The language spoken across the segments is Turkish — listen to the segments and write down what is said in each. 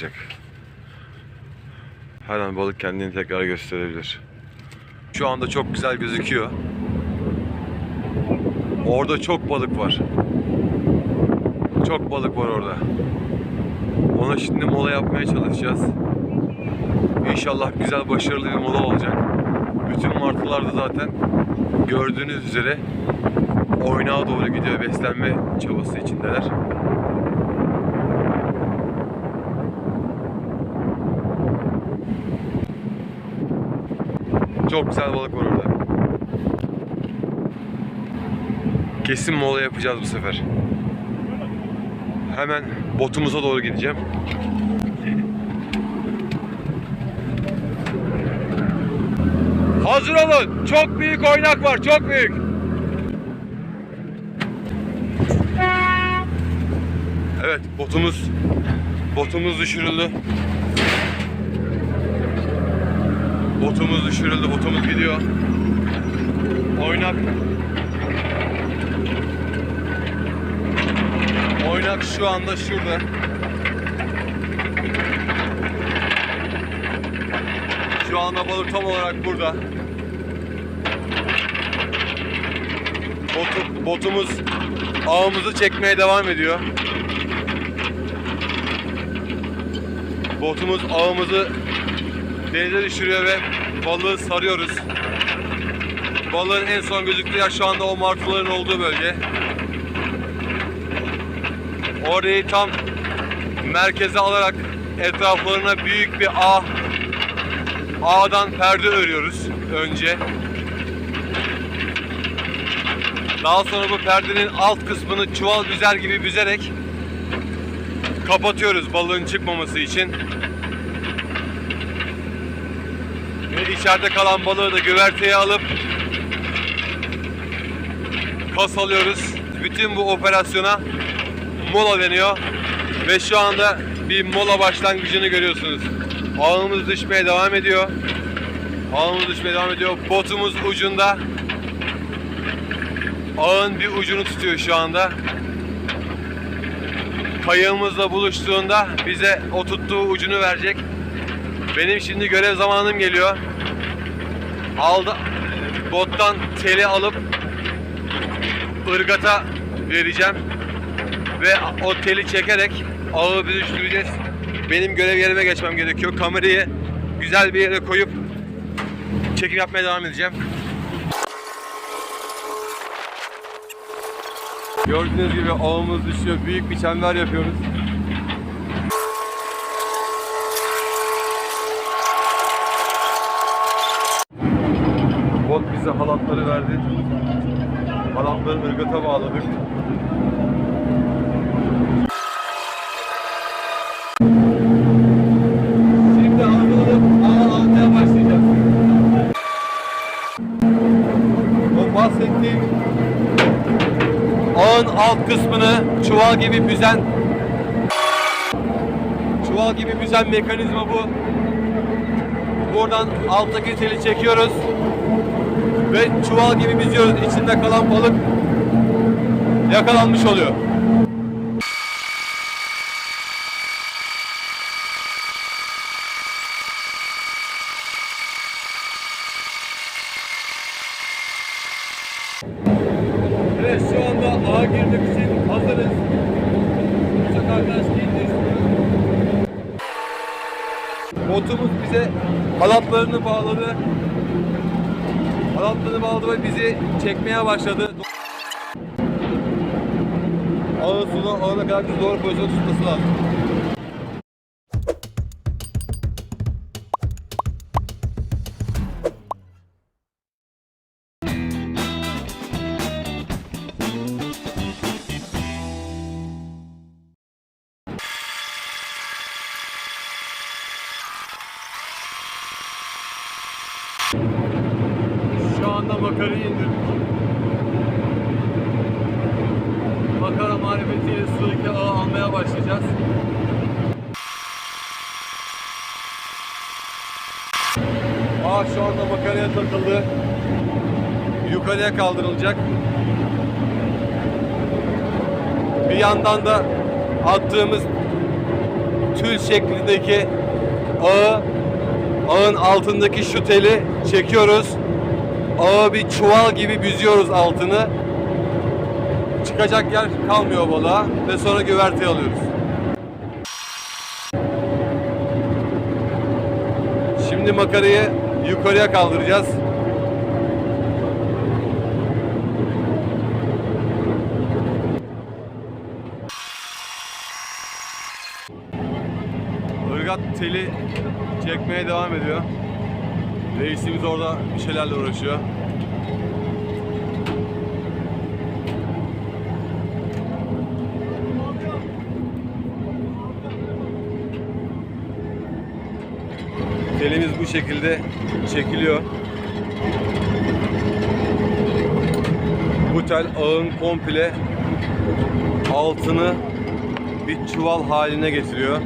olacak. Her an balık kendini tekrar gösterebilir. Şu anda çok güzel gözüküyor. Orada çok balık var. Çok balık var orada. Ona şimdi mola yapmaya çalışacağız. İnşallah güzel başarılı bir mola olacak. Bütün martılar da zaten gördüğünüz üzere oynağa doğru gidiyor beslenme çabası içindeler. Çok güzel balık var orada. Kesin mola yapacağız bu sefer. Hemen botumuza doğru gideceğim. Hazır olun. Çok büyük oynak var. Çok büyük. Evet, botumuz botumuz düşürüldü. Botumuz düşürüldü. Botumuz gidiyor. Oynak. Oynak şu anda şurada. Şu anda balık tam olarak burada. Botu, botumuz ağımızı çekmeye devam ediyor. Botumuz ağımızı denize düşürüyor ve balığı sarıyoruz. Balığın en son gözüktüğü yer şu anda o martıların olduğu bölge. Orayı tam merkeze alarak etraflarına büyük bir ağ ağdan perde örüyoruz önce. Daha sonra bu perdenin alt kısmını çuval büzer gibi büzerek kapatıyoruz balığın çıkmaması için. Ve içeride kalan balığı da güverteye alıp kas alıyoruz. Bütün bu operasyona mola deniyor. Ve şu anda bir mola başlangıcını görüyorsunuz. Ağımız düşmeye devam ediyor. Ağımız düşmeye devam ediyor. Botumuz ucunda. Ağın bir ucunu tutuyor şu anda. Kayığımızla buluştuğunda bize o tuttuğu ucunu verecek. Benim şimdi görev zamanım geliyor. Aldı bottan teli alıp ırgata vereceğim ve o teli çekerek ağı büzüştüreceğiz. Benim görev yerime geçmem gerekiyor. Kamerayı güzel bir yere koyup çekim yapmaya devam edeceğim. Gördüğünüz gibi ağımız düşüyor. Büyük bir çember yapıyoruz. Halatları ırgata bağladık. Şimdi ağa almaya başlayacağız. O bahsettiğim ağın alt kısmını çuval gibi büzen çuval gibi büzen mekanizma bu. Buradan alttaki teli çekiyoruz ve çuval gibi büzüyoruz. İçinde kalan balık yakalanmış oluyor. Evet şu anda ağa girmek için hazırız. Uçak arkadaş giyindi Botumuz bize halatlarını bağladı. Halatlarını bağladı ve bizi çekmeye başladı. Ağı sulu ağına kadar bizi doğru pozisyona tutması lazım. Anda makarayı indirdik. Makara marifetiyle sudaki ağı almaya başlayacağız. Ağ şu anda makaraya takıldı. Yukarıya kaldırılacak. Bir yandan da attığımız tül şeklindeki ağı ağın altındaki şu teli çekiyoruz. Ağı bir çuval gibi büzüyoruz altını. Çıkacak yer kalmıyor balığa ve sonra güverteye alıyoruz. Şimdi makarayı yukarıya kaldıracağız. Irgat teli çekmeye devam ediyor. Reisimiz orada bir şeylerle uğraşıyor. Telimiz bu şekilde çekiliyor. Bu tel ağın komple altını bir çuval haline getiriyor.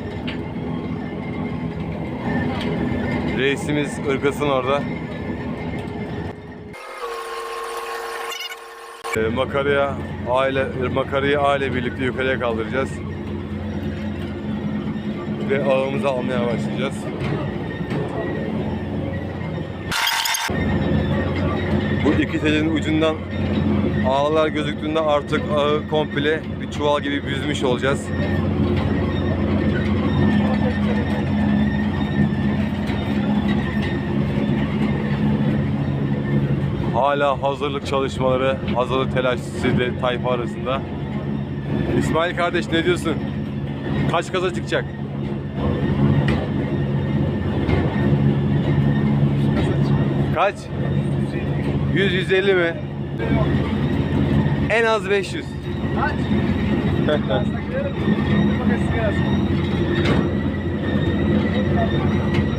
Reisimiz ırgasın orada. Ee, makaraya aile makarayı aile birlikte yukarıya kaldıracağız. Ve ağımızı almaya başlayacağız. Bu iki telin ucundan ağlar gözüktüğünde artık ağı komple bir çuval gibi büzmüş olacağız. Hala hazırlık çalışmaları, hazırlık telaşlısı de tayfa arasında. İsmail kardeş ne diyorsun? Kaç kaza çıkacak? Kaç? 100 150 mi? En az 500. Evet,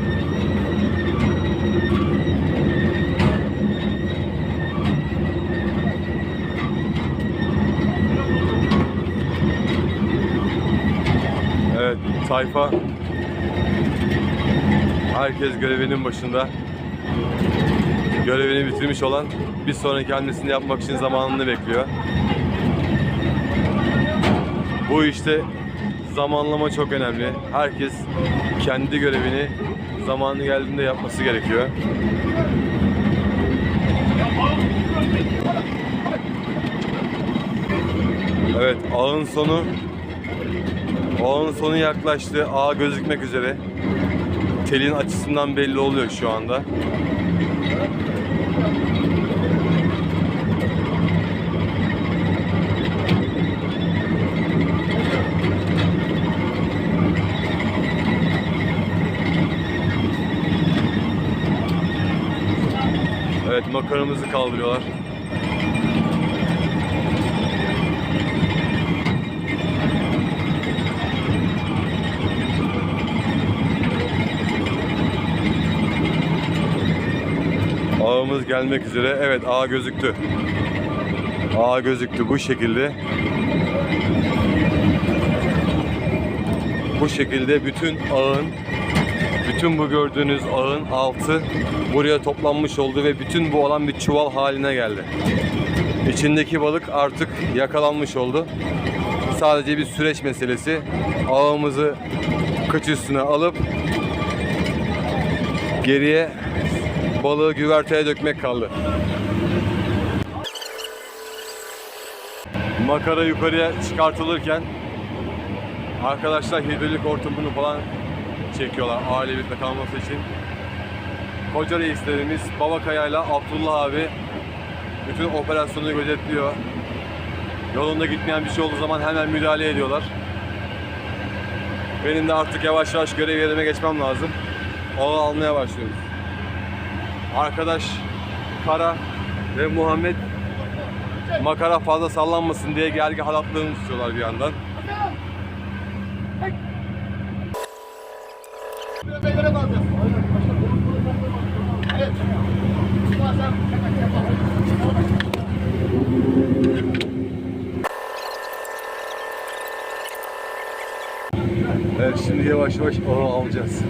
sayfa herkes görevinin başında. Görevini bitirmiş olan bir sonraki hamlesini yapmak için zamanını bekliyor. Bu işte zamanlama çok önemli. Herkes kendi görevini zamanı geldiğinde yapması gerekiyor. Evet, ağın sonu Ağın sonu yaklaştı. Ağ gözükmek üzere. Telin açısından belli oluyor şu anda. Evet makaramızı kaldırıyorlar. Ağımız gelmek üzere. Evet ağ gözüktü. Ağ gözüktü bu şekilde. Bu şekilde bütün ağın bütün bu gördüğünüz ağın altı buraya toplanmış oldu ve bütün bu olan bir çuval haline geldi. İçindeki balık artık yakalanmış oldu. Sadece bir süreç meselesi. Ağımızı kıç üstüne alıp geriye balığı güverteye dökmek kaldı. Makara yukarıya çıkartılırken arkadaşlar hidrolik hortumunu falan çekiyorlar aile birlikte kalması için. Koca reislerimiz Babakaya ile Abdullah abi bütün operasyonu gözetliyor. Yolunda gitmeyen bir şey olduğu zaman hemen müdahale ediyorlar. Benim de artık yavaş yavaş görev yerime geçmem lazım. Onu almaya başlıyoruz. Arkadaş Kara ve Muhammed makara fazla sallanmasın diye gergi halatlarını tutuyorlar bir yandan. Evet şimdi yavaş yavaş onu alacağız.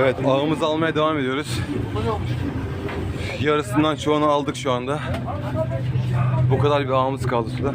Evet ağımızı almaya devam ediyoruz. Yarısından çoğunu aldık şu anda. Bu kadar bir ağımız kaldı suda.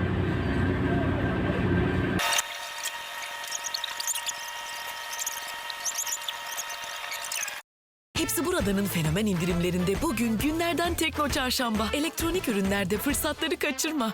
Buradanın fenomen indirimlerinde bugün günlerden Tekno Çarşamba. Elektronik ürünlerde fırsatları kaçırma.